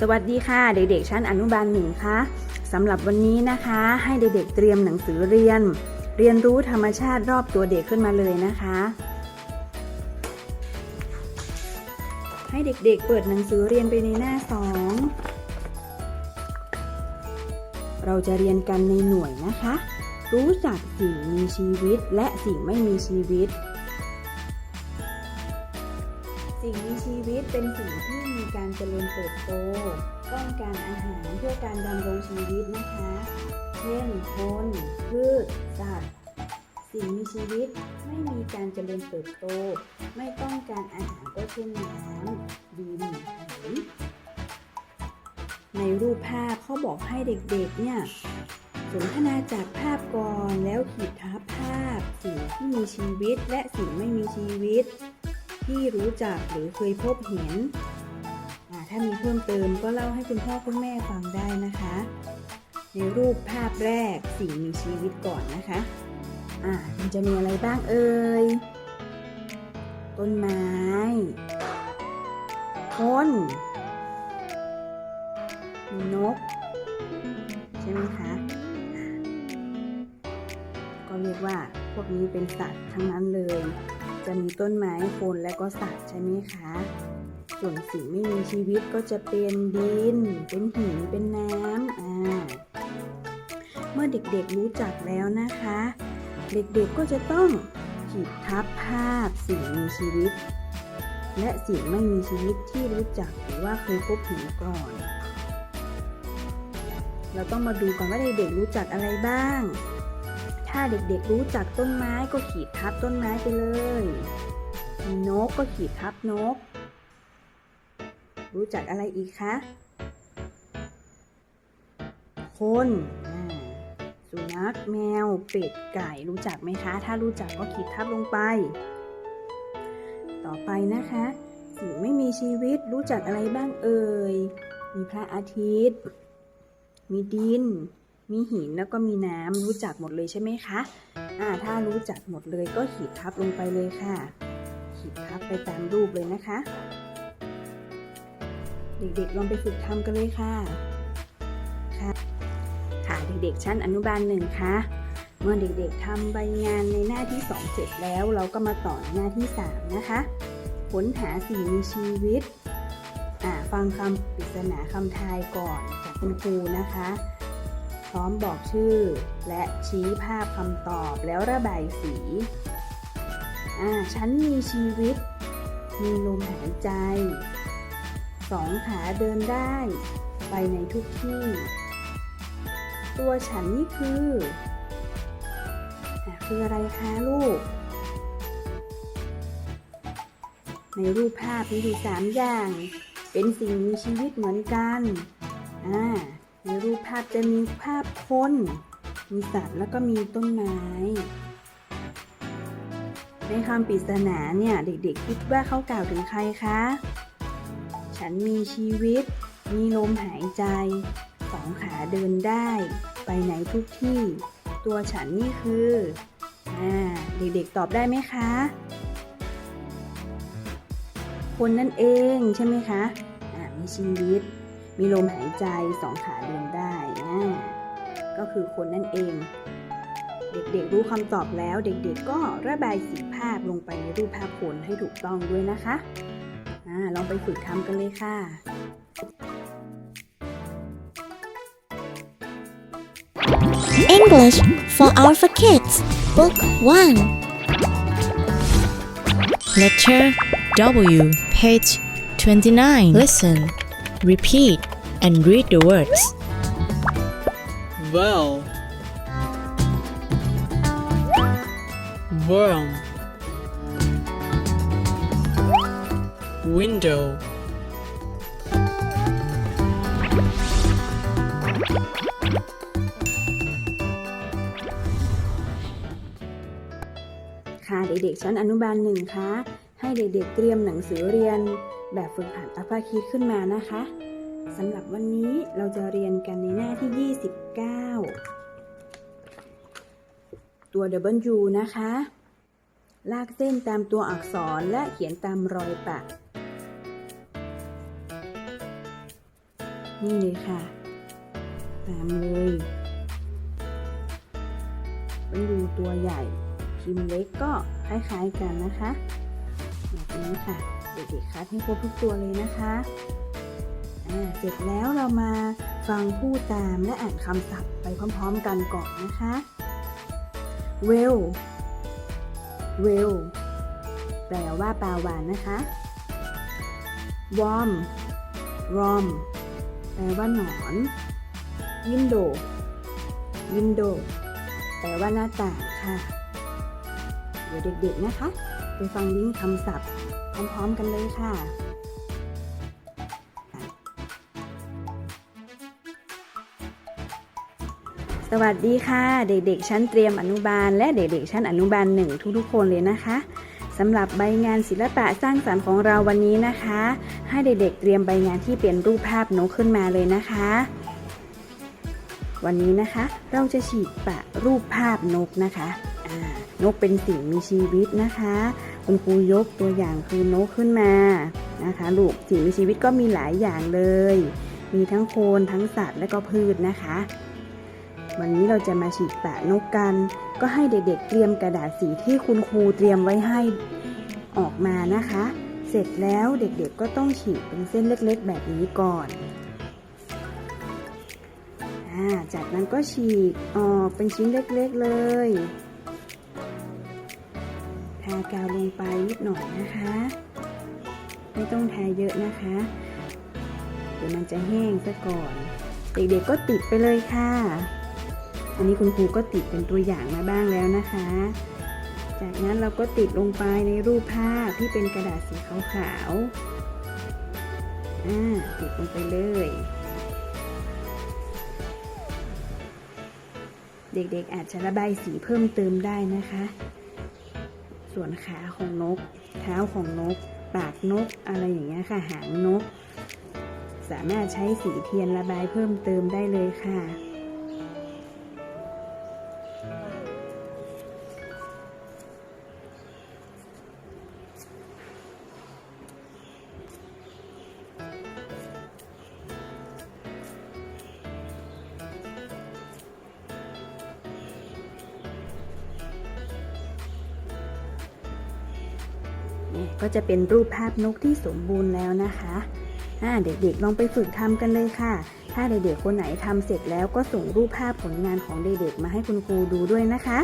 สวัสดีค่ะ เด็กๆชั้นอนุบาลหนึ่งคะสำหรับวันนี้นะคะ ให้เด็กๆเตรียมหนังสือเรียน เรียนรู้ธรรมชาติรอบตัวเด็กขึ้นมาเลยนะคะ ให้เด็กๆเปิดหนังสือเรียนไปในหน้าสองเราจะเรียนกันในหน่วยนะคะ รู้จักสิ่งมีชีวิตและสิ่งไม่มีชีวิต สิ่งมีชีวิตเป็นสิ่งที่ การเจริญเติบโต ต้องการอาหารเพื่อการดำรงชีวิตนะคะ เช่นคนพืชสัตว์สิ่งมีชีวิตไม่มีการเจริญเติบโต ไม่ต้องการอาหารก็เช่นน้ำดินหินในรูปภาพเขาบอกให้เด็กๆเนี่ยสนทนาจากภาพก่อนแล้วขีดทับภาพ สิ่งที่มีชีวิตและสิ่งไม่มีชีวิต ที่รู้จักหรือเคยพบเห็น ถ้ามีเพิ่มเติมก็เล่าให้คุณพ่อคุณแม่ฟังได้นะคะ ในรูปภาพแรกสิ่งมีชีวิตก่อนนะคะ อ่ามันจะมีอะไรบ้างเอ่ย ต้นไม้ คนมีนก ใช่ไหมคะก็เรียกว่าพวกนี้เป็นสัตว์ทั้งนั้นเลย จะมีต้นไม้คนและก็สัตว์ใช่ไหมคะ ส่วนสิ่งไม่มีชีวิตก็จะเป็นดิน เป็นหิน เป็นน้ำอ่าเมื่อเด็กๆรู้จักแล้วนะคะ เด็กๆก็จะต้องขีดทับภาพสิ่งมีชีวิต และสิ่งไม่มีชีวิตที่รู้จักหรือว่าเคยพบเห็นก่อน เราต้องมาดูก่อนว่าเด็กๆรู้จักอะไรบ้าง ถ้าเด็กๆรู้จักต้นไม้ก็ขีดทับต้นไม้ไปเลย นกก็ขีดทับนก รู้จักอะไรอีกคะ คนสุนัขแมว เป็ดไก่รู้จักไหมคะ ถ้ารู้จักก็ขีดทับลงไป ต่อไปนะคะ สิ่งไม่มีชีวิตรู้จักอะไรบ้างเอ่ย มีพระอาทิตย์ มีดิน มีหินแล้วก็มีน้ำรู้จักหมดเลยใช่ไหมคะ อ่า ถ้ารู้จักหมดเลยก็ขีดทับลงไปเลยค่ะ ขีดทับไปตามรูปเลยนะคะ เด็กๆลองไปฝึกทำกันเลยค่ะ ค่ะ ค่ะเด็กๆชั้นอนุบาลหนึ่งคะเมื่อเด็กๆทำใบงานในหน้าที่ 2 เสร็จแล้วเราก็มาต่อหน้าที่ 3 นะคะค้นหาสิ่งมีชีวิตอ่าฟังคำปริศนาคำทายก่อนจากคุณครูนะคะ พร้อมบอกชื่อ และชี้ภาพคำตอบแล้วระบายสีอ่าฉันมีชีวิต มีลมหายใจ สองขาเดินได้ ไปในทุกที่ ตัวฉันนี่คือคืออะไรคะลูก ในรูปภาพมีอยู่สามอย่าง เป็นสิ่งมีชีวิตเหมือนกันอ่าในรูปภาพจะมีภาพคน มีสัตว์แล้วก็มีต้นไม้ ในคำปริศนาเนี่ย เด็กๆคิดว่าเขากล่าวถึงใครคะ ฉันมีชีวิต มีลมหายใจ สองขาเดินได้ ไปไหนทุกที่ ตัวฉันนี่คือ อ่า เด็กๆตอบได้ไหมคะ คนนั่นเองใช่ไหมคะ อ่า มีชีวิต มีลมหายใจ สองขาเดินได้อ่าก็คือคนนั่นเอง เด็กๆรู้คำตอบแล้ว เด็กๆก็ระบายสีภาพลงไปในรูปภาพคนให้ถูกต้องด้วยนะคะ ลองไปฝึกทำกันเลยค่ะ English for Alpha Kids, Book 1. Letter W, page 29. Listen, repeat, and read the words. well worm window. ค่ะเด็กๆชั้นอนุบาลหนึ่งคะให้เด็กๆเตรียมหนังสือเรียน แบบฝึกหัดอัลฟาคิดขึ้นมานะคะสำหรับวันนี้เราจะเรียนกันในหน้าที่ 29 ตัว W นะคะ ลากเส้นตามตัวอักษรและเขียนตามรอยปะ นี่เลยค่ะตามเลยเป็นดูตัวใหญ่พิมพ์เล็กก็คล้ายๆกันนะคะแบบนี้ค่ะเด็กๆคัดให้ครบทุกตัวเลยนะคะเสร็จแล้วเรามาฟังพูดตามและอ่านคำศัพท์ไปพร้อมๆกันก่อนนะคะ well well แปลว่าปลาหวานนะคะ warm warm แปลว่าหนอน window window แปลว่าหน้าต่างค่ะ เดี๋ยวเด็กๆนะคะ ไปฟังลิงก์คำศัพท์ พร้อมๆกันเลยค่ะ สวัสดีค่ะ เด็กๆ ชั้นเตรียมอนุบาล และเด็กๆ ชั้นอนุบาลหนึ่งทุกๆ คนเลยนะคะ สำหรับใบงานศิลปะสร้างสรรค์ของเราวันนี้นะคะ ให้เด็กๆเตรียมใบงานที่เป็นรูปภาพนกขึ้นมาเลยนะคะ วันนี้นะคะเราจะฉีดปะรูปภาพนกนะคะนกเป็นสิ่งมีชีวิตนะคะ คุณครูยกตัวอย่างคือนกขึ้นมานะคะลูกสิ่งมีชีวิตก็มีหลายอย่างเลย มีทั้งโคนทั้งสัตว์และก็พืชนะคะ วันนี้เราจะมาฉีดปะนกกัน ก็ให้เด็กๆเตรียมกระดาษสีที่คุณครูเตรียมไว้ให้ออกมานะคะ เสร็จแล้วเด็กๆก็ต้องฉีดเป็นเส้นเล็กๆ แบบนี้ก่อนอจากนั้นก็ฉีกออกเป็นชิ้นเล็กๆเลยทากาวลงไปนิดหน่อยนะคะ ไม่ต้องทาเยอะนะคะ เดี๋ยวมันจะแห้งซะก่อน เด็กๆก็ติดไปเลยค่ะ อันนี้คุณครูก็ติดเป็นตัวอย่างมาบ้างแล้วนะคะ จากนั้นเราก็ติดลงไปในรูปภาพที่เป็นกระดาษสีขาวๆอ่าติดลงไปเลย เด็กๆอาจจะระบายสีเพิ่มเติมได้นะคะ ส่วนขาของนก เท้าของนก ปากนก อะไรอย่างเงี้ยค่ะ หางนก สามารถใช้สีเทียนระบายเพิ่มเติมได้เลยค่ะ เนี่ยก็จะเป็นรูปภาพนกที่สมบูรณ์แล้วนะคะอ่าเด็กๆลองไปฝึกทำกันเลยค่ะ ถ้าเด็กๆคนไหนทำเสร็จแล้วก็ส่งรูปภาพผลงานของเด็กๆมาให้คุณครูดูด้วยนะคะ